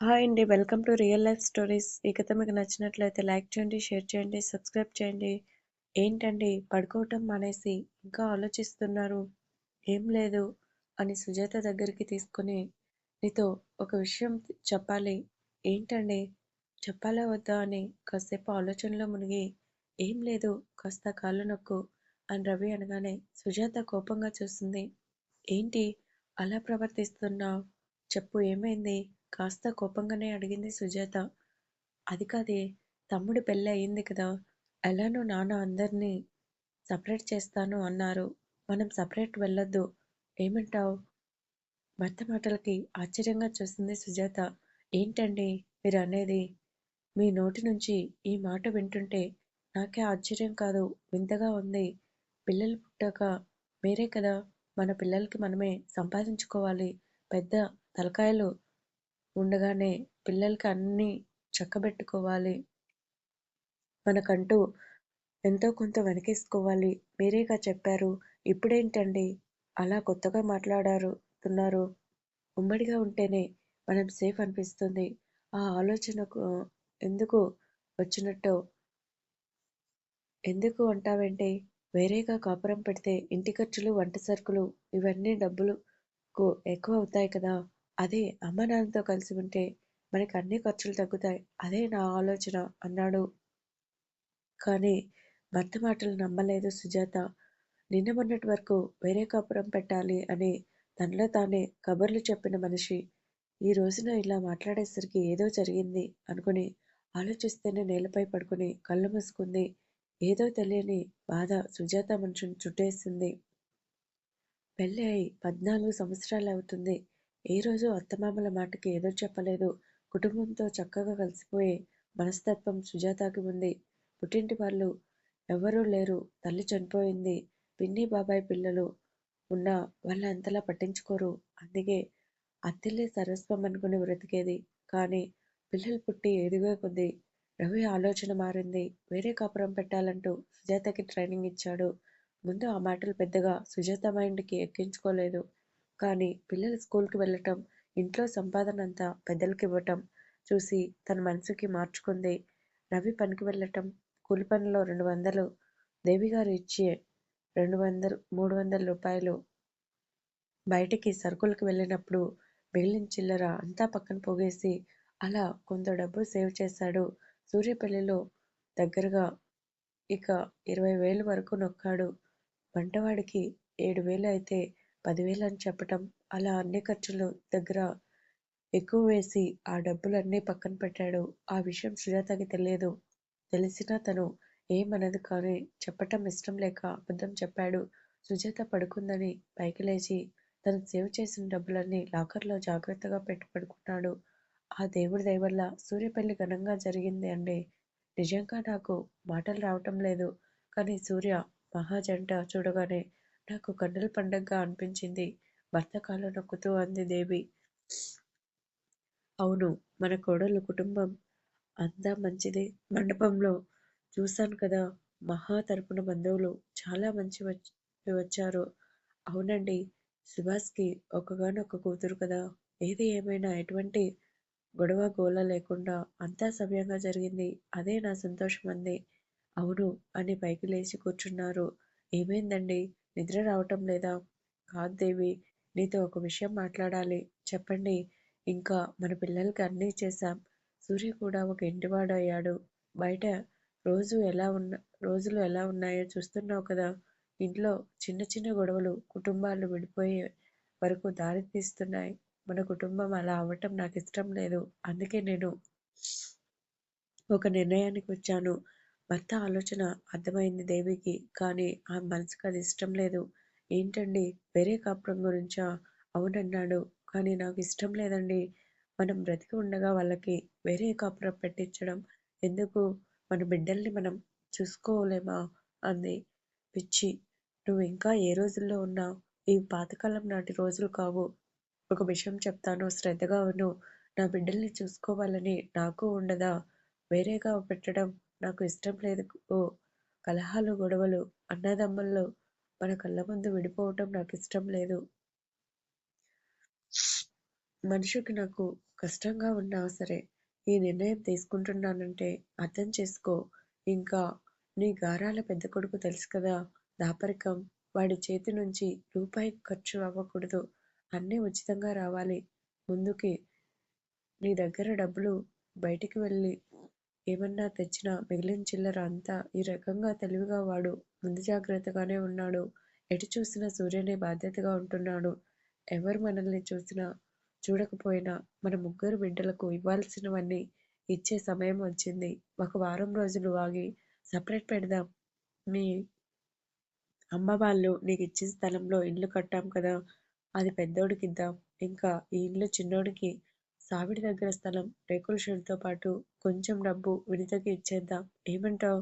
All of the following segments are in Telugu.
హాయ్ అండి. Welcome to real life stories. ఈ కథ మీకు నచ్చినట్లయితే లైక్ చేయండి, షేర్ చేయండి, సబ్స్క్రైబ్ చేయండి. ఏంటండి పడుకోవటం మానేసి ఇంకా ఆలోచిస్తున్నారు? ఏం లేదు అని సుజాత దగ్గరికి తీసుకొని నీతో ఒక విషయం చెప్పాలి. ఏంటండి? చెప్పాలా వద్దా అని కాసేపు ఆలోచనలో మునిగి ఏం లేదు కాస్త కాళ్ళు నొక్కు అని రవి అనగానే సుజాత కోపంగా చూస్తుంది. ఏంటి అలా ప్రవర్తిస్తున్నావు? చెప్పు ఏమైంది? కాస్త కోపంగానే అడిగింది సుజాత. అది కాదే తమ్ముడి పెళ్ళి అయింది కదా! ఎలానో నాన్న అందరినీ సపరేట్ చేస్తాను అన్నారు. మనం సపరేట్ వెళ్ళొద్దు. ఏమంటావు భర్త మాటలకి ఆశ్చర్యంగా చూసింది సుజాత. ఏంటండి మీరు అనేది? మీ నోటి నుంచి ఈ మాట వింటుంటే నాకే ఆశ్చర్యం కాదు వింతగా ఉంది. పిల్లలు పుట్టాక మీరే కదా మన పిల్లలకి మనమే సంపాదించుకోవాలి. పెద్ద తలకాయలు ఉండగానే పిల్లలకి అన్నీ చక్కబెట్టుకోవాలి. మనకంటూ ఎంతో కొంత వెనకేసుకోవాలి. మీరేగా చెప్పారు. ఇప్పుడేంటండి అలా కొత్తగా మాట్లాడారుతున్నారు ఉమ్మడిగా ఉంటేనే మనం సేఫ్ అనిపిస్తుంది. ఆ ఆలోచనకు ఎందుకు వచ్చినట్టు ఎందుకు అంటావంటే వేరేగా కాపురం పెడితే ఇంటి ఖర్చులు, వంట సరుకులు ఇవన్నీ డబ్బులకు ఎక్కువ అవుతాయి కదా! అదే అమ్మానాన్నతో కలిసి ఉంటే మనకి అన్ని ఖర్చులు తగ్గుతాయి. అదే నా ఆలోచన అన్నాడు. కానీ భర్త మాటలు నమ్మలేదు సుజాత. నిన్న మొన్నటి వరకు వేరే కాపురం పెట్టాలి అని తనలో తానే కబుర్లు చెప్పిన మనిషి ఈ రోజున ఇలా మాట్లాడేసరికి ఏదో జరిగింది అనుకుని ఆలోచిస్తేనే నేలపై పడుకుని కళ్ళు మూసుకుంది. ఏదో తెలియని బాధ సుజాత మనుషుని చుట్టేసింది. పెళ్ళి అయి పద్నాలుగు సంవత్సరాలు అవుతుంది ఏ రోజూ అత్తమామల మాటకి ఎదురు చెప్పలేదు. కుటుంబంతో చక్కగా కలిసిపోయే మనస్తత్వం సుజాతకి ఉంది. పుట్టింటి వాళ్ళు ఎవ్వరూ లేరు. తల్లి చనిపోయింది. పిన్ని, బాబాయ్ పిల్లలు ఉన్న వాళ్ళు అంతలా పట్టించుకోరు. అందుకే అత్తిల్లే సర్వస్వం అనుకుని బ్రతికేది. కానీ పిల్లలు పుట్టి ఎదిగే కొద్దీ రవి ఆలోచన మారింది. వేరే కాపురం పెట్టాలంటూ సుజాతకి ట్రైనింగ్ ఇచ్చాడు. ముందు ఆ మాటలు పెద్దగా సుజాత మైండ్కి ఎక్కించుకోలేదు. కానీ పిల్లలు స్కూల్కి వెళ్ళటం, ఇంట్లో సంపాదన అంతా పెద్దలకి ఇవ్వటం చూసి తన మనసుకి మార్చుకుంది. రవి పనికి వెళ్ళటం, కూలి పనిలో రెండు వందలు దేవిగారు ఇచ్చే రెండు వందలు మూడు వందల రూపాయలు బయటికి సరుకులకు వెళ్ళినప్పుడు మిగిలిన చిల్లర అంతా పక్కన పోగేసి అలా కొంత డబ్బు సేవ్ చేశాడు. సూర్యపల్లిలో దగ్గరగా ఇక ఇరవై వేలు వరకు నొక్కాడు. వంటవాడికి ఏడు వేలు అయితే పదివేలు అని చెప్పటం అలా అన్ని ఖర్చులు దగ్గర ఎక్కువ వేసి ఆ డబ్బులన్నీ పక్కన పెట్టాడు. ఆ విషయం సుజాతకి తెలియదు. తెలిసినా తను ఏమనదు కానీ చెప్పటం ఇష్టం లేక అబద్ధం చెప్పాడు. సుజాత పడుకుందని పైకి లేచి తను సేవ్ చేసిన డబ్బులన్నీ లాకర్లో జాగ్రత్తగా పెట్టి పడుకున్నాడు. ఆ దేవుడి దయవల్ల సూర్య పెళ్ళి ఘనంగా జరిగింది అండి. నిజంగా నాకు మాటలు రావటం లేదు. కానీ సూర్య, మహా జంట చూడగానే నాకు కన్నుల పండగగా అనిపించింది భర్త కాళ్ళు నొక్కుతూ అంది దేవి. అవును మన కోడలు కుటుంబం అంతా మంచిదే. మండపంలో చూశాను కదా మహా తరపున బంధువులు చాలా మంచి వచ్చారు. అవునండి సుభాష్కి ఒకగానొక కూతురు కదా! ఏది ఏమైనా ఎటువంటి గొడవ గోల లేకుండా అంతా సవ్యంగా జరిగింది. అదే నా సంతోషం అంది. అవును అని పైకి లేచి కూర్చున్నారు. ఏమైందండి? నిద్ర రావటం లేదా? కాదు దేవి నీతో ఒక విషయం మాట్లాడాలి. చెప్పండి. ఇంకా మన పిల్లలకి అన్నీ చేశాం. సూర్య కూడా ఒక ఇంటివాడు అయ్యాడు. బయట రోజు ఎలా ఉన్న రోజులు ఎలా ఉన్నాయో చూస్తున్నావు కదా! ఇంట్లో చిన్న చిన్న గొడవలు కుటుంబాలు విడిపోయే వరకు దారి తీస్తున్నాయి. మన కుటుంబం అలా అవ్వటం నాకు ఇష్టం లేదు. అందుకే నేను ఒక నిర్ణయానికి వచ్చాను. భర్త ఆలోచన అర్థమైంది దేవికి. కానీ ఆమె మనసుకి అది ఇష్టం లేదు. ఏంటండి వేరే కాపురం గురించా? అవునన్నాడు. కానీ నాకు ఇష్టం లేదండి. మనం బ్రతికి ఉండగా వాళ్ళకి వేరే కాపురం పెట్టించడం ఎందుకు? మన బిడ్డల్ని మనం చూసుకోలేమా? అంది. పిచ్చి! నువ్వు ఇంకా ఏ రోజుల్లో ఉన్నా ఇవి పాతకాలం నాటి రోజులు కావు. ఒక విషయం చెప్తాను శ్రద్ధగా అవును నా బిడ్డల్ని చూసుకోవాలని నాకు ఉండదా? వేరేగా పెట్టడం నాకు ఇష్టం లేదు. ఓ కలహాలు, గొడవలు, అన్నదమ్ముల్లో మన కళ్ళ ముందు విడిపోవటం నాకు ఇష్టం లేదు. మనిషికి నాకు కష్టంగా ఉన్నా సరే ఈ నిర్ణయం తీసుకుంటున్నానంటే అర్థం చేసుకో ఇంకా నీ గారాల పెద్ద కొడుకు తెలుసు కదా దాపరికం వాడి చేతి నుంచి రూపాయి ఖర్చు అవ్వకూడదు అన్నీ ఉచితంగా రావాలి ముందుకి నీ దగ్గర డబ్బులు బయటికి వెళ్ళి ఏమన్నా తెచ్చినా మిగిలిన చిల్లర అంతా ఈ రకంగా తెలివిగా వాడు ముందు జాగ్రత్తగానే ఉన్నాడు. ఎటు చూసినా సూర్యనే బాధ్యతగా ఉంటున్నాడు. ఎవరు మనల్ని చూసినా చూడకపోయినా మన ముగ్గురు బిడ్డలకు ఇవ్వాల్సినవన్నీ ఇచ్చే సమయం వచ్చింది. ఒక వారం రోజులు ఆగి సపరేట్ పెడదాం. మీ అమ్మ వాళ్ళు నీకు ఇచ్చిన స్థలంలో ఇల్లు కట్టాం కదా. అది పెద్దోడికి ఇద్దాం ఇంకా ఈ ఇల్లు చిన్నోడికి సావిడి దగ్గర స్థలం రేకుల షెడ్తో పాటు కొంచెం డబ్బు వినితకి ఇచ్చేద్దాం. ఏమంటావు?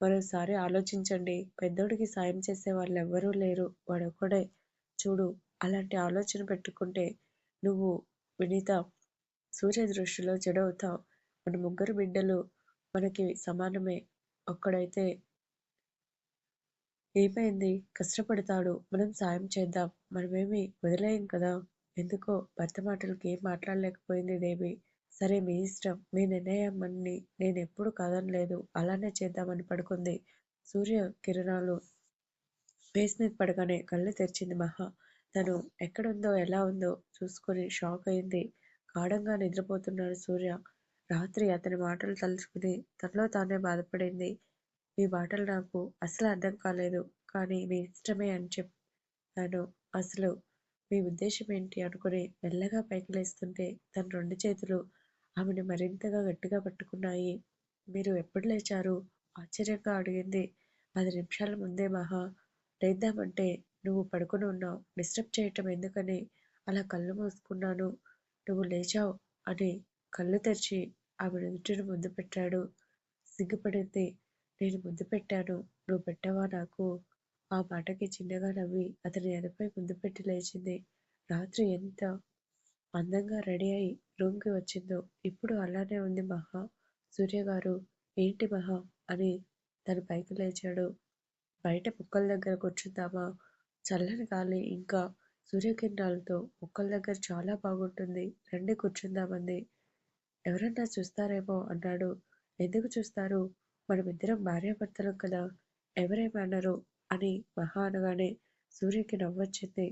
మరోసారి ఆలోచించండి. పెద్దోడికి సాయం చేసే వాళ్ళు ఎవ్వరూ లేరు. వాడొక్కడే. చూడు అలాంటి ఆలోచన పెట్టుకుంటే నువ్వు వినీత. సూర్య దృష్టిలో చెడవుతావు మన ముగ్గురు బిడ్డలు మనకి సమానమే. ఒక్కడైతే ఏమైంది? కష్టపడతాడు. మనం సాయం చేద్దాం. మనమేమి వదిలేయం కదా? ఎందుకో భర్త మాటలకి ఏం మాట్లాడలేకపోయింది దేవి సరే మీ ఇష్టం మీ నిర్ణయం అన్ని నేను ఎప్పుడు కాదనలేదు. అలానే చేద్దామని పడుకుంది. సూర్య కిరణాలు ఫేస్ మీద పడగానే కళ్ళు తెరిచింది మహా. తను ఎక్కడుందో ఎలా ఉందో చూసుకొని షాక్ అయింది. గాఢంగా నిద్రపోతున్నాడు సూర్య. రాత్రి అతని మాటలు తలుచుకుని తనలో తానే బాధపడింది. మీ మాటలు నాకు అసలు అర్థం కాలేదు. కానీ మీ ఇష్టమే అని చెప్పాను అసలు మీ ఉద్దేశం ఏంటి అనుకుని మెల్లగా పైకి లేస్తుంటే తన రెండు చేతులు ఆమెను మరింతగా గట్టిగా పట్టుకున్నాయి. మీరు ఎప్పుడు లేచారు? ఆశ్చర్యంగా అడిగింది. పది నిమిషాల ముందే మహా. లేద్దామంటే నువ్వు పడుకుని ఉన్నావు. డిస్టర్బ్ చేయటం ఎందుకని? అలా కళ్ళు మూసుకున్నాను. నువ్వు లేచావు అని కళ్ళు తెరిచి ఆమె నుదుటిని ముద్దు పెట్టాడు. సిగ్గుపడింది. నేను ముద్దు పెట్టాను. నువ్వు పెట్టావా నాకు? ఆ మాటకి చిన్నగా నవ్వి అతని ఎదపై ముద్దు పెట్టి లేచింది. రాత్రి ఎంత అందంగా రెడీ అయి రూమ్కి వచ్చిందో ఇప్పుడు అలానే ఉంది మహా సూర్య గారు. ఏంటి మహా అని తను పైకి లేచాడు. బయట మొక్కల దగ్గర కూర్చుందామా? చల్లని గాలి ఇంకా సూర్యకిరణాలతో మొక్కల దగ్గర చాలా బాగుంటుంది. రండి కూర్చుందామంది. ఎవరన్నా చూస్తారేమో అన్నాడు. ఎందుకు చూస్తారు? మనమిద్దరం భార్యాభర్తలం కదా. ఎవరేమన్నారు అని మహా అనగానే సూర్యకి నవ్వొచ్చింది